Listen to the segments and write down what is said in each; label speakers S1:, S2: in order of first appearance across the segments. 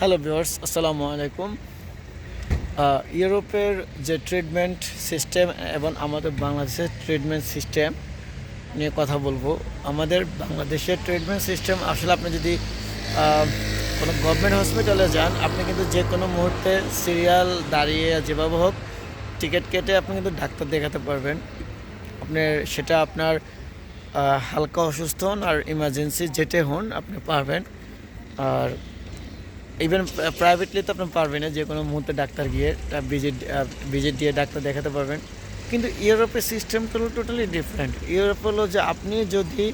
S1: Hello viewers আসসালামু আলাইকুম ইউরোপের যে ট্রিটমেন্ট সিস্টেম এবং আমাদের বাংলাদেশের ট্রিটমেন্ট সিস্টেম নিয়ে কথা বলব, আমাদের বাংলাদেশের ট্রিটমেন্ট সিস্টেম আসলে আপনি যদি কোনো গভর্নমেন্ট হসপিটালে যান, আপনি কিন্তু যে কোনো মুহূর্তে সিরিয়াল দাঁড়িয়ে যেভাবে হোক টিকিট কেটে আপনি কিন্তু ডাক্তার দেখাতে পারবেন। আপনার সেটা আপনার হালকা অসুস্থ হন আর ইমার্জেন্সি যেতে হন, আপনি পারবেন। আর ইভেন প্রাইভেটলি তো আপনি পারবেন না যে কোনো মুহূর্তে ডাক্তার গিয়ে ভিজিট ভিজিট দিয়ে ডাক্তার দেখাতে পারবেন। কিন্তু ইউরোপের সিস্টেমটা হলো টোটালি ডিফারেন্ট ইউরোপ হলো যে আপনি যদি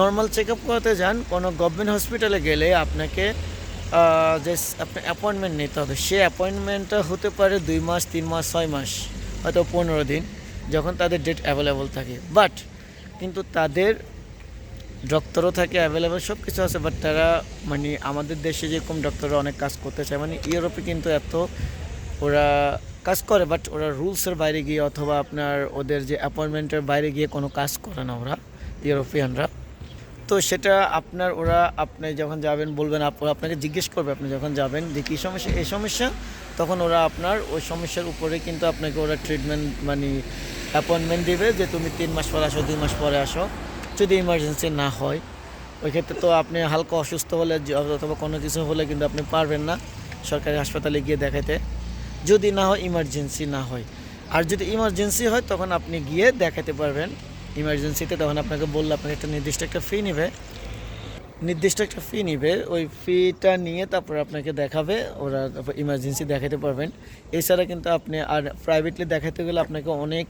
S1: নর্মাল চেক আপ করাতে যান, কোনো গভর্নমেন্ট হসপিটালে গেলে আপনাকে যে আপনি অ্যাপয়েন্টমেন্ট নিতে হবে। সেই অ্যাপয়েন্টমেন্টটা হতে পারে দুই মাস, তিন মাস, ছয় মাস, হয়তো পনেরো দিন, যখন তাদের ডেট অ্যাভেলেবল থাকে। বাট কিন্তু তাদের ডক্টরও থাকে অ্যাভেলেবেল সব কিছু আছে বাট তারা মানে আমাদের দেশে যেরকম ডক্টররা অনেক কাজ করতে চায় মানে ইউরোপে কিন্তু এত ওরা কাজ করে বাট ওরা রুলসের বাইরে গিয়ে অথবা আপনার ওদের যে অ্যাপয়েন্টমেন্টের বাইরে গিয়ে কোনো কাজ করে না ওরা, ইউরোপিয়ানরা। তো সেটা আপনার ওরা, আপনি যখন যাবেন বলবেন, আপ- আপনাকে জিজ্ঞেস করবে, আপনি যখন যাবেন যে কী সমস্যা, এই সমস্যা, তখন ওরা আপনার ওই সমস্যার উপরে কিন্তু আপনাকে ওরা ট্রিটমেন্ট মানে অ্যাপয়েন্টমেন্ট দিবে যে তুমি তিন মাস পরে আসো, দুই মাস পরে আসো। যদি ইমার্জেন্সি না হয়, ওই ক্ষেত্রে তো আপনি হালকা অসুস্থ হলে অথবা কোনো কিছু হলে কিন্তু আপনি পারবেন না সরকারি হাসপাতালে গিয়ে দেখাতে যদি না হয় ইমার্জেন্সি না হয়। আর যদি ইমার্জেন্সি হয়, তখন আপনি গিয়ে দেখাতে পারবেন। ইমার্জেন্সিতে তখন আপনাকে বললে, আপনাকে একটা নির্দিষ্ট একটা ফি নেবে। নির্দিষ্ট একটা ফি নিবে, ওই ফিটা নিয়ে তারপর আপনাকে দেখাবে, ওরা ইমার্জেন্সি দেখাতে পারবেন। এছাড়া কিন্তু আপনি আর প্রাইভেটলি দেখাতে গেলে আপনাকে অনেক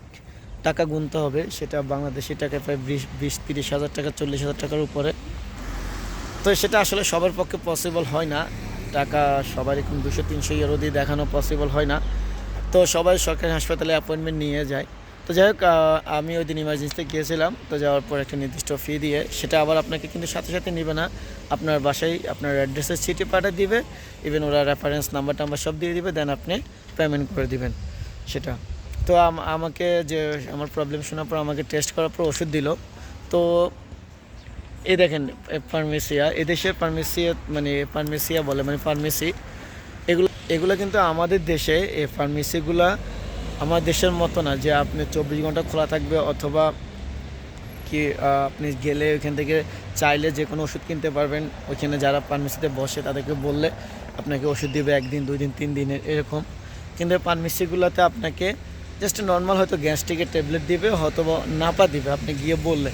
S1: টাকা গুনতে হবে, সেটা বাংলাদেশি টাকায় প্রায় বিশ বিশ, তিরিশ হাজার টাকা, চল্লিশ হাজার টাকার উপরে। তো সেটা আসলে সবার পক্ষে পসিবল হয় না। টাকা সবার এখন দুশো, তিনশো ইউরো দিয়ে দেখানো পসিবল হয় না। তো সবাই সরকারি হাসপাতালে অ্যাপয়েন্টমেন্ট নিয়ে যায়। তো যাই হোক আমি ওই দিন ইমার্জেন্সিতে গিয়েছিলাম। তো যাওয়ার পর একটা নির্দিষ্ট ফি দিয়ে, সেটা আবার আপনাকে কিন্তু সাথে সাথে নেবে না। আপনার বাসায় আপনার অ্যাড্রেসের চিঠি পাঠিয়ে দিবে। ইভেন ওরা রেফারেন্স নাম্বার টাম্বার সব দিয়ে দিবে দেন আপনি পেমেন্ট করে দিবেন। সেটা। তো আমাকে যে আমার প্রবলেম শোনার পর আমাকে টেস্ট করার পর ওষুধ দিল। তো এই দেখেন ফার্মেসিয়া এদেশের ফার্মেসিয়া মানে ফার্মেসিয়া বলে মানে ফার্মেসি এগুলো এগুলো কিন্তু আমাদের দেশে এই ফার্মেসিগুলা আমার দেশের মতো না, যে আপনি চব্বিশ ঘণ্টা খোলা থাকবে অথবা কি আপনি গেলে ওইখান থেকে চাইলে যে কোনো ওষুধ কিনতে পারবেন। ওইখানে যারা ফার্মেসিতে বসে তাদেরকে বললে আপনাকে ওষুধ দিবে একদিন, দুই দিন, তিন দিনের, এরকম। কিন্তু ফার্মেসিগুলোতে আপনাকে জাস্ট নর্মাল হয়তো গ্যাস্ট্রিকের ট্যাবলেট দিবে অথবা নাপা দিবে, আপনি গিয়ে বললে।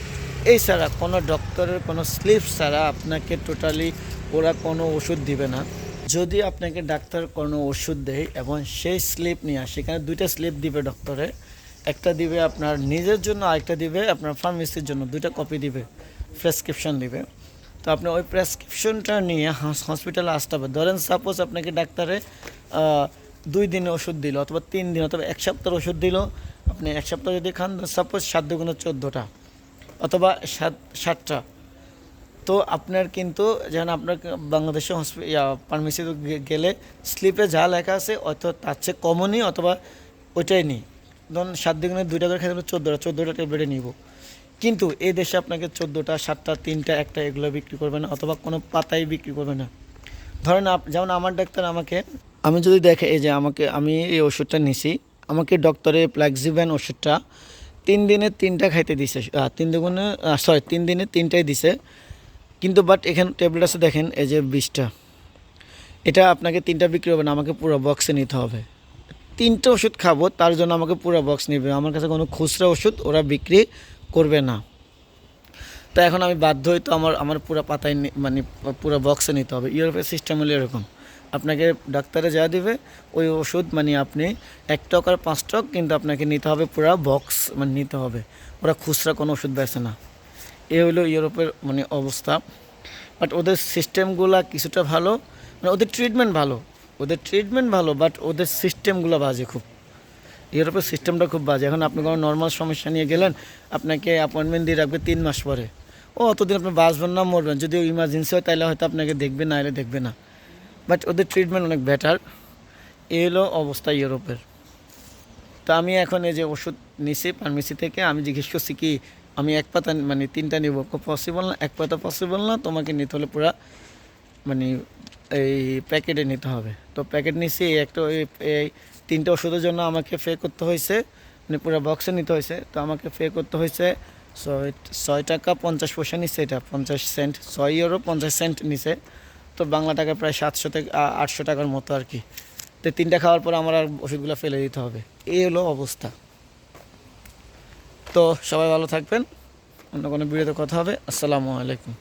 S1: এই ছাড়া কোনো ডক্টরের কোনো স্লিপ ছাড়া আপনাকে টোটালি ওরা কোনো ওষুধ দিবে না। যদি আপনাকে ডাক্তার কোনো ওষুধ দেয় এবং সেই স্লিপ নিয়ে আসে, সেখানে দুইটা স্লিপ দিবে ডক্টরে একটা দিবে আপনার নিজের জন্য, আরেকটা দিবে আপনার ফার্মেসির জন্য। দুইটা কপি দিবে প্রেসক্রিপশন দিবে। তো আপনি ওই প্রেসক্রিপশনটা নিয়ে হসপিটালে আসতে হবে। ধরেন সাপোজ আপনাকে ডাক্তারে দুই দিনে ওষুধ দিল অথবা তিন দিন অথবা এক সপ্তাহের ওষুধ দিল। আপনি এক সপ্তাহ যদি খান সাপোজ সাত দুগুণে চোদ্দোটা অথবা সাত, সাতটা। তো আপনার কিন্তু যেমন আপনার বাংলাদেশে হসপি ফার্মেসিতে গেলে স্লিপে যা লেখা আছে অত তার চেয়ে কমনই অথবা ওইটাই নিই। ধরুন সাত দিনে দুইটা করে খেতে চোদ্দোটা চোদ্দোটা ট্যাবলেটে নিব। কিন্তু এই দেশে আপনাকে চোদ্দোটা, সাতটা, তিনটা, একটা এগুলো বিক্রি করবে না অথবা কোনো পাতাই বিক্রি করবে না। ধরেন যেমন আমার ডাক্তার আমাকে আমি যদি দেখে এই যে আমাকে, আমি এই ওষুধটা নিছি, আমাকে ডক্টরে প্লাক্সিভ্যান ওষুধটা তিন দিনে তিনটা খাইতে দিছে তিন দুগুণে সরি তিন দিনে তিনটাই দিছে। কিন্তু বাট এখানে ট্যাবলেট আছে দেখেন, এই যে বিশটা। এটা আপনাকে তিনটা বিক্রি হবে না, আমাকে পুরো বক্সে নিতে হবে। তিনটা ওষুধ খাব, তার জন্য আমাকে পুরো বক্স নেবে। আমার কাছে কোনো খুচরা ওষুধ ওরা বিক্রি করবে না। তো এখন আমি বাধ্য হই তো আমার আমার পুরো পাতায় মানে পুরো বক্সে নিতে হবে। ইউরোপের সিস্টেম হলো এরকম। আপনাকে ডাক্তারে যা দিবে, ওই ওষুধ মানে আপনি এক টক আর পাঁচ টক কিন্তু আপনাকে নিতে হবে পুরা বক্স মানে নিতে হবে। ওরা খুচরা কোনো ওষুধ বেছে না। এ হলো ইউরোপের মানে অবস্থা। বাট ওদের সিস্টেমগুলো কিছুটা ভালো মানে ওদের ট্রিটমেন্ট ভালো। ওদের ট্রিটমেন্ট ভালো বাট ওদের সিস্টেমগুলো বাজে খুব। ইউরোপের সিস্টেমটা খুব বাজে। এখন আপনি কোনো নর্মাল সমস্যা নিয়ে গেলেন, আপনাকে অ্যাপয়েন্টমেন্ট দিয়ে রাখবে তিন মাস পরে। ও, অতদিন আপনি বাঁচবেন না, মরবেন। যদি ইমার্জেন্সি হয় তাহলে হয়তো আপনাকে দেখবে, না এলে দেখবে না। বাট ওদের ট্রিটমেন্ট অনেক বেটার এই হলো অবস্থা ইউরোপের। তো আমি এখন এই যে ওষুধ নিছি ফার্মেসি থেকে, আমি জিজ্ঞেস করছি কি, আমি এক পাতা মানে তিনটা নিব পসিবল না? এক পাতা পসিবল না? তোমাকে নিতে হলে পুরা মানে এই প্যাকেটে নিতে হবে। তো প্যাকেট নিছি একটা, এই তিনটে ওষুধের জন্য আমাকে পে করতে হয়েছে মানে পুরো বক্সে নিতে হয়েছে। তো আমাকে পে করতে হয়েছে ছয় ছয় টাকা পঞ্চাশ পয়সা নিচ্ছে এটা, পঞ্চাশ সেন্ট ছয় ইউরো পঞ্চাশ সেন্ট নিছে। তো বাংলা টাকা প্রায় সাতশো থেকে আটশো টাকার মতো আর কি। তো তিনটা খাওয়ার পর আমার আর ওষুধগুলো ফেলে দিতে হবে। এই হলো অবস্থা। তো সবাই ভালো থাকবেন। অন্য কোনো ভিডিওতে কথা হবে। আসসালামু আলাইকুম।